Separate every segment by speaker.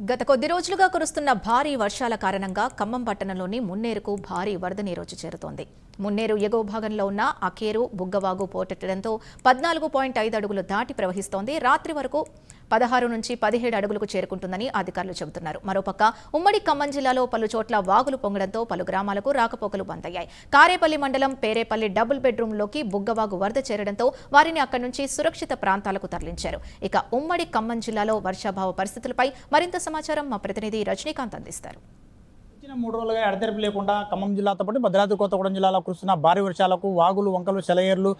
Speaker 1: గత కొద్ది రోజులుగా కురుస్తున్న భారీ వర్షాల కారణంగా ఖమ్మం పట్టణంలోని మున్నేరుకు భారీ వరద నీరు చేరుతోంది. మున్నేరు ఎగువ భాగంలో ఉన్న అకేరు బుగ్గవాగు పోటెట్టడంతో పద్నాలుగు పాయింట్ ఐదు అడుగులు దాటి ప్రవహిస్తోంది. రాత్రి వరకు పదహారు నుంచి పదిహేడు అడుగులకు చేరుకుంటుందని అధికారులు చెబుతున్నారు. మరోపక్క ఉమ్మడి ఖమ్మం జిల్లాలో పలు చోట్ల వాగులు పొంగడంతో పలు గ్రామాలకు రాకపోకలు బందయ్యాయి. కారేపల్లి మండలం పేరేపల్లి డబుల్ బెడ్రూమ్లోకి బుగ్గవాగు వరద చేరడంతో వారిని అక్కడి నుంచి సురక్షిత ప్రాంతాలకు తరలించారు. ఇక ఉమ్మడి ఖమ్మం జిల్లాలో వర్షాభావ పరిస్థితులపై మరింత సమాచారం మా ప్రతినిధి రజనీకాంత్ అందిస్తారు.
Speaker 2: మూడు రోజులుగా ఎడతెరిపి లేకుండా ఖమ్మం జిల్లాతో పాటు భద్రాద్రి కొత్తగూడెం జిల్లాలో కురుస్తున్న భారీ వర్షాలకు వాగులు వంకలు సెలయేర్లు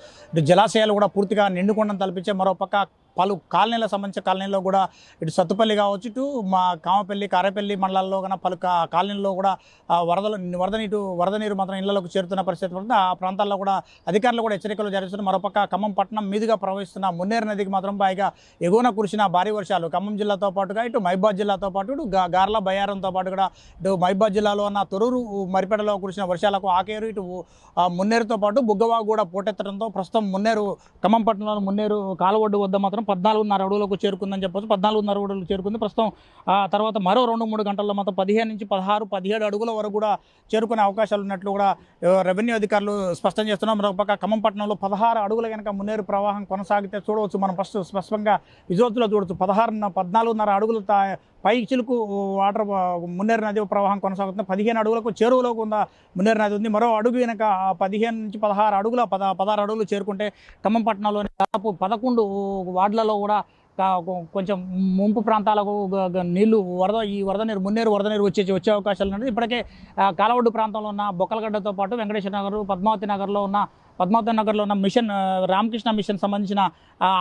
Speaker 2: జలాశయాలు కూడా పూర్తిగా నిండుకొండను తలపించే మరోపక్క పలు కాలనీల సంబంధించిన కాలనీలో కూడా ఇటు సత్తుపల్లి కావచ్చు ఇటు మా కామపల్లి కారేపల్లి మండలాల్లో కన్నా పలు కాలనీల్లో కూడా వరదలు వరద నీటు వరద నీరు మాత్రం ఇళ్ళలోకి చేరుతున్న పరిస్థితి ఉంది ఆ ప్రాంతాల్లో కూడా అధికారులు కూడా హెచ్చరికలు జరుగుతున్న మరోపక్క ఖమ్మం పట్టణం మీదుగా ప్రవహిస్తున్న మున్నేరు నదికి మాత్రం పైగా ఎగువన కురిసిన భారీ వర్షాలు ఖమ్మం జిల్లాతో పాటుగా ఇటు మహిబాద్ జిల్లాతో పాటు ఇటు గార్ల బయ్యారంతో పాటు కూడా ఇటు మహిబాద్ జిల్లాలో ఉన్న తొరూరు మరిపేటలో కురిసిన వర్షాలకు ఆకేరు ఇటు మున్నేరుతో పాటు బుగ్గవాగు కూడా పోటెత్తడంతో ప్రస్తుతం మున్నేరు ఖమ్మం పట్టణంలో మున్నేరు కాలువడ్డు వద్ద మాత్రం పద్నాలుగున్నర అడుగులకు చేరుకుందని చెప్పొచ్చు. పద్నాలుగున్నర అడుగులకు చేరుకుంది. ప్రస్తుతం ఆ తర్వాత మరో రెండు మూడు గంటల్లో మాత్రం పదిహేను నుంచి పదహారు పదిహేడు అడుగుల వరకు కూడా చేరుకునే అవకాశాలు ఉన్నట్లు కూడా రెవెన్యూ అధికారులు స్పష్టం చేస్తున్నారు. మరొక ఖమ్మంపట్నంలో పదహారు అడుగుల కనుక మున్నేరు ప్రవాహం కొనసాగితే చూడవచ్చు. మనం ఫస్ట్ స్పష్టంగా విజువల్స్లో చూడవచ్చు పదహారున్న పద్నాలుగున్నర అడుగులు తా- పై చిలుకు వాటర్ మున్నేరు నది ప్రవాహం కొనసాగుతుంది. పదిహేను అడుగులకు చెరువులోకి ఉన్న మున్నేరు నది ఉంది. మరో అడుగు వెనక పదిహేను నుంచి పదహారు అడుగుల పద పదహారు అడుగులు చేరుకుంటే ఖమ్మంపట్నంలోని దాదాపు పదకొండు వార్డులలో కూడా కొంచెం ముంపు ప్రాంతాలకు నీళ్ళు వరద ఈ వరద నీరు మున్నేరు వరద నీరు వచ్చే వచ్చే అవకాశాలు ఉన్నాయి ఇప్పటికే కాలవడ్డు ప్రాంతంలో ఉన్న బొక్కలగడ్డతో పాటు వెంకటేశ్వర నగర్ పద్మావతి నగర్లో ఉన్న పద్మావతి నగర్లో ఉన్న మిషన్ రామకృష్ణ మిషన్ సంబంధించిన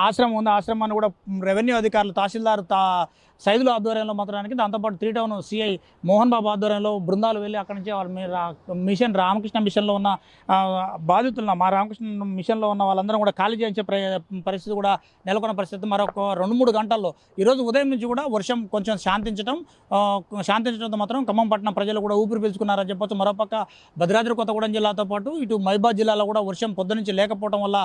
Speaker 2: ఆశ్రమం ఉంది. ఆశ్రమాన్ని కూడా రెవెన్యూ అధికారులు తహసీల్దార్ తా సైదుల ఆధ్వర్యంలో మాత్రానికి దాంతోపాటు three town CI Mohan Babu ఆధ్వర్యంలో బృందాలు వెళ్ళి అక్కడి నుంచి వాళ్ళ మీ- రా- మిషన్ రామకృష్ణ మిషన్లో ఉన్న బాధితులను మా రామకృష్ణ మిషన్లో ఉన్న వాళ్ళందరం కూడా ఖాళీ చేయించే ప్ర- పరిస్థితి కూడా నెలకొన్న పరిస్థితి మరొక రెండు మూడు గంటల్లో. ఈరోజు ఉదయం నుంచి కూడా వర్షం కొంచెం శాంతించడం శాంతించడంతో మాత్రం ఖమ్మం పట్టణం ప్రజలు కూడా ఊపిరి పీల్చుకున్నారని చెప్పొచ్చు. మరోపక్క భద్రాద్రి కొత్తగూడెం జిల్లాతో పాటు ఇటు మహిబాద్ జిల్లాలో కూడా వర్షం పొద్దు నుంచి లేకపోవడం వల్ల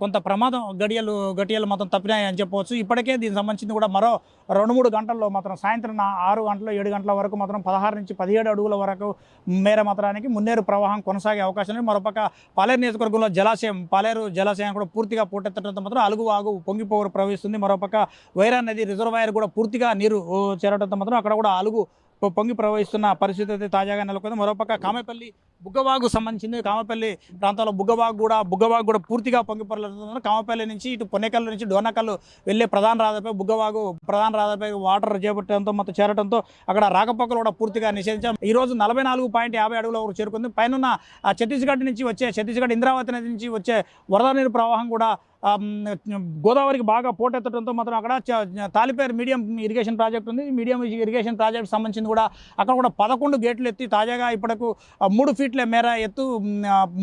Speaker 2: కొంత ప్రమాదం గడియలు గడియలు మాత్రం తప్పినాయని చెప్పవచ్చు ఇప్పటికే దీనికి సంబంధించింది కూడా మరో రెండు మూడు గంటల్లో మాత్రం సాయంత్రం ఆరు గంటల ఏడు గంటల వరకు మాత్రం పదహారు నుంచి పదిహేడు అడుగుల వరకు మేర మాత్రానికి మున్నేరు ప్రవాహం కొనసాగే అవకాశం ఉంది. మరోపక్క పాలేరు నియోజకవర్గంలో జలాశయం పాలేరు జలాశయం కూడా పూర్తిగా పూటెత్తడంతో మాత్రం అలుగు వాగు పొంగిపోరు ప్రవహిస్తుంది. మరోపక్క వైరా నది రిజర్వాయర్ కూడా పూర్తిగా నీరు చేరడంతో మాత్రం అక్కడ కూడా అలుగు పొంగి ప్రవహిస్తున్న పరిస్థితి అయితే తాజాగా నెలకొంది. మరోపక్క కామెపల్లి బుగ్గవాగు సంబంధించింది. కామపల్లి ప్రాంతంలో బుగ్గవాగు కూడా బుగ్గవాగు కూడా పూర్తిగా పొంగి కామపల్లి నుంచి ఇటు పొన్నెకల్లు నుంచి డోనకల్లు వెళ్ళే ప్రధాన రహదారిపై బుగ్గవాగు ప్రధాన రహదారిపై వాటర్ చేపట్టడంతో మొత్తం చేరడంతో అక్కడ రాకపోకలు కూడా పూర్తిగా నిషేధించాం ఈ రోజు నలభై నాలుగు పాయింట్ యాభై అడుగుల వరకు చేరుకుంది. పైన ఛత్తీస్గఢ్ నుంచి వచ్చే ఛత్తీస్గఢ్ ఇంద్రావతి నది నుంచి వచ్చే వరద నీరు ప్రవాహం కూడా గోదావరికి బాగా పోటెత్తడంతో మాత్రం అక్కడ తాలిపేరు మీడియం ఇరిగేషన్ ప్రాజెక్ట్ ఉంది. మీడియం ఇరిగేషన్ ప్రాజెక్ట్ సంబంధించింది కూడా అక్కడ కూడా పదకొండు గేట్లు ఎత్తి తాజాగా ఇప్పటికు మూడు ఫీట్ల మేర ఎత్తు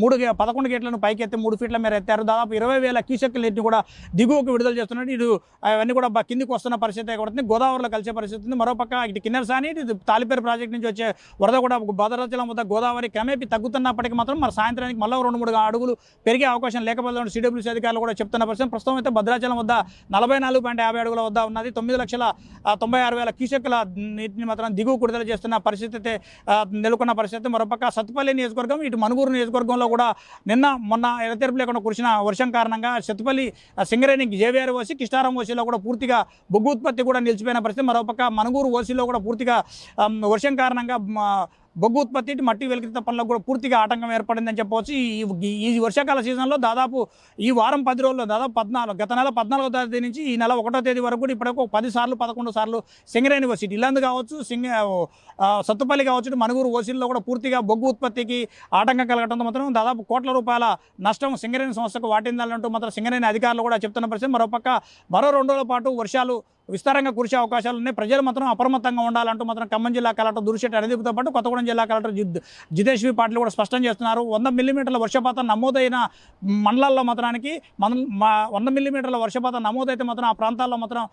Speaker 2: మూడు గే- పదకొండు గేట్లను పైకి ఎత్తి మూడు ఫీట్ల మేర ఎత్తారు. దాదాపు ఇరవై వేల క్యూసెక్కుల నీటిని కూడా దిగువకు విడుదల చేస్తున్నట్టు ఇటు అవన్నీ కూడా కిందికి వస్తున్న పరిస్థితి ఏర్పడుతుంది గోదావరిలో కలిసే పరిస్థితి ఉంది. మరోపక్క ఇటు కిన్నెరసాని ఇటు తాలిపేరు ప్రాజెక్ట్ నుంచి వచ్చే వరద కూడా భద్రాచలం వద్ద గోదావరి క్రమేపీ తగ్గుతున్నప్పటికీ మాత్రం మరి సాయంత్రానికి మళ్ళీ రెండు మూడు అడుగులు పెరిగే అవకాశం లేకపోతే సిడబ్ల్యూసీ అధికారులు కూడా చెప్తున్న పరిస్థితి ప్రస్తుతం అయితే భద్రాచలం వద్ద నలభై నాలుగు పాయింట్ యాభై అడుగుల వద్ద ఉన్నది. తొమ్మిది లక్షల తొంభై ఆరు వేల క్యూసెక్ల నీటిని మాత్రం దిగువ విడుదల చేస్తున్న పరిస్థితి అయితే నెలకొన్న పరిస్థితి మరోపక్క సత్తుపల్లి నియోజకవర్గం ఇటు మనుగూరు నియోజకవర్గంలో కూడా నిన్న మొన్న ఎడతెరపు లేకుండా కురిసిన వర్షం కారణంగా Sathupalli Singareni J V R O C Kistaram ఓసీలో కూడా పూర్తిగా బొగ్గు ఉత్పత్తి కూడా నిలిచిపోయిన పరిస్థితి. మరోపక్క మనుగూరు ఓసిలో కూడా పూర్తిగా వర్షం కారణంగా బొగ్గు ఉత్పత్తి మట్టి వెలికిత పనులకు కూడా పూర్తిగా ఆటంకం ఏర్పడిందని చెప్పవచ్చు ఈ ఈ- వర్షాకాల సీజన్లో దాదాపు ఈ వారం పది రోజుల్లో దాదాపు పద్నాలుగు గత నెల పద్నాలుగో తేదీ నుంచి ఈ నెల ఒకటో తేదీ వరకు కూడా ఇప్పటికి పది సార్లు పదకొండు సార్లు సింగరేణి యూనివర్సిటీ ఇల్లందు కావచ్చు సింగ సత్తుపల్లి కావచ్చు మనుగురు ఓసిల్లో కూడా పూర్తిగా బొగ్గు ఉత్పత్తికి ఆటంకం కలగడంతో మాత్రం దాదాపు కోట్ల రూపాయల నష్టం సింగరేణి సంస్థకు వాటిందాలంటూ మాత్రం సింగరేణి అధికారులు కూడా చెప్తున్న పరిస్థితి. మరోపక్క మరో రెండు రోజుల పాటు వర్షాలు విస్తారంగా కురిసే అవకాశాలు ఉన్నాయి. ప్రజలు మాత్రం అప్రమత్తంగా ఉండాలంటూ మాత్రం ఖమ్మం జిల్లా కలెక్టర్ దురిశెట్టి అనిదీప్తో పాటు కొత్తగూడెం జిల్లా కలెక్టర్ జిద్ జితేష్ వి పాటిల్ కూడా స్పష్టం చేస్తున్నారు. వంద మిల్లీమీటర్ల వర్షపాతం నమోదైన మండలాల్లో మాత్రానికి మన వంద మిల్లీమీటర్ల వర్షపాతం నమోదైతే మాత్రం ఆ ప్రాంతాల్లో మాత్రం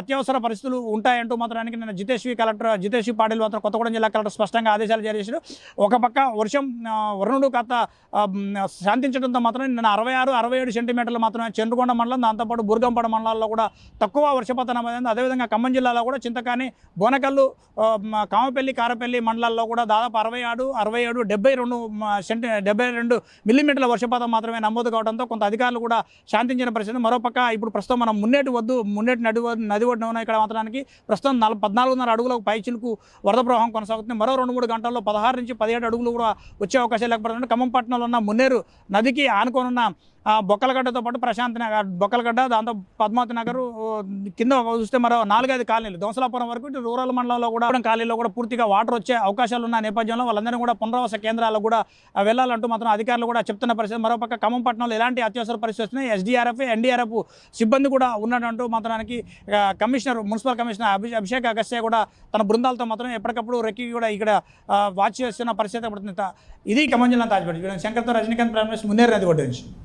Speaker 2: అత్యవసర పరిస్థితులు ఉంటాయంటూ మాత్రానికి నేను Jitesh V collector Jitesh V Patil మాత్రం కొత్తగూడెం జిల్లా కలెక్టర్ స్పష్టంగా ఆదేశాలు జారీ చేశారు ఒక పక్క వర్షం వరుణుడు కాస్త శాంతించడంతో మాత్రం నిన్న అరవై ఆరు అరవై ఏడు సెంటీమీటర్లు మాత్రమే చంద్రకొండ మండలం దాంతోపాటు బుర్గంపడ మండలాల్లో కూడా తక్కువ వర్షపాతం ఉంది అదేవిధంగా ఖమ్మం జిల్లాలో కూడా చింతకాని బోనకల్లు కామపల్లి కారపల్లి మండలాల్లో కూడా దాదాపు అరవై ఆడు అరవై ఏడు డెబ్బై రెండు మ- సెంటి డెబ్బై రెండు మిల్లీమీటర్ల వర్షపాతం మాత్రమే నమోదు కావడంతో కొంత అధికారులు కూడా శాంతించిన పరిస్థితి. మరోపక్క ఇప్పుడు ప్రస్తుతం మనం మున్నేటి వద్దు మున్నేటి నది ఒడ్డు- నది ఒడ్డున ఉన్న ఇక్కడ మాత్రానికి. ప్రస్తుతం నల పద్నాలుగున్నర అడుగులకు పైచిలకు వరద ప్రవాహం కొనసాగుతుంది. మరో రెండు మూడు గంటల్లో పదహారు నుంచి పదిహేడు అడుగులు కూడా వచ్చే అవకాశాలు లేకపోతే ఖమ్మం పట్టణంలో ఉన్న మున్నేరు నదికి ఆనుకోనున్న బొక్కలగడ్డతో పాటు ప్రశాంత్ నగర్ బొక్కలగడ్డ దాంతో పద్మావతి నగర్ కింద చూస్తే మరో నాలుగైదు కాలనీలు. దోసలాపురం వరకు ఇటు రూరల్ మండలంలో కూడా కాలనీలో కూడా పూర్తిగా వాటర్ వచ్చే అవకాశాలు ఉన్న నేపథ్యంలో వాళ్ళందరినీ కూడా పునరావాస కేంద్రాలకు కూడా వెళ్ళాలంటూ మాత్రం అధికారులు కూడా చెప్తున్న పరిస్థితి. మరోపక్క ఖమ్మం పట్టణంలో ఎలాంటి అత్యవసర పరిస్థితి వస్తున్నాయి ఎస్డీఆర్ఎఫ్ ఎన్డీఆర్ఎఫ్ సిబ్బంది కూడా ఉన్నదంటూ మాత్రానికి కమిషనర్ మున్సిపల్ కమిషనర్ అభి అభిషేక్ అగస్త్య కూడా తన బృందాలతో మాత్రం ఎప్పటికప్పుడు రెక్కి కూడా ఇక్కడ వాచ్ చేస్తున్న పరిస్థితి పడుతుంది ఇది ఖమ్మం జిల్లా తాజ్పేట. శంకర్తో రజనీకాంత్ ప్రైమ్ మినిస్టర్ మున్నేరు నది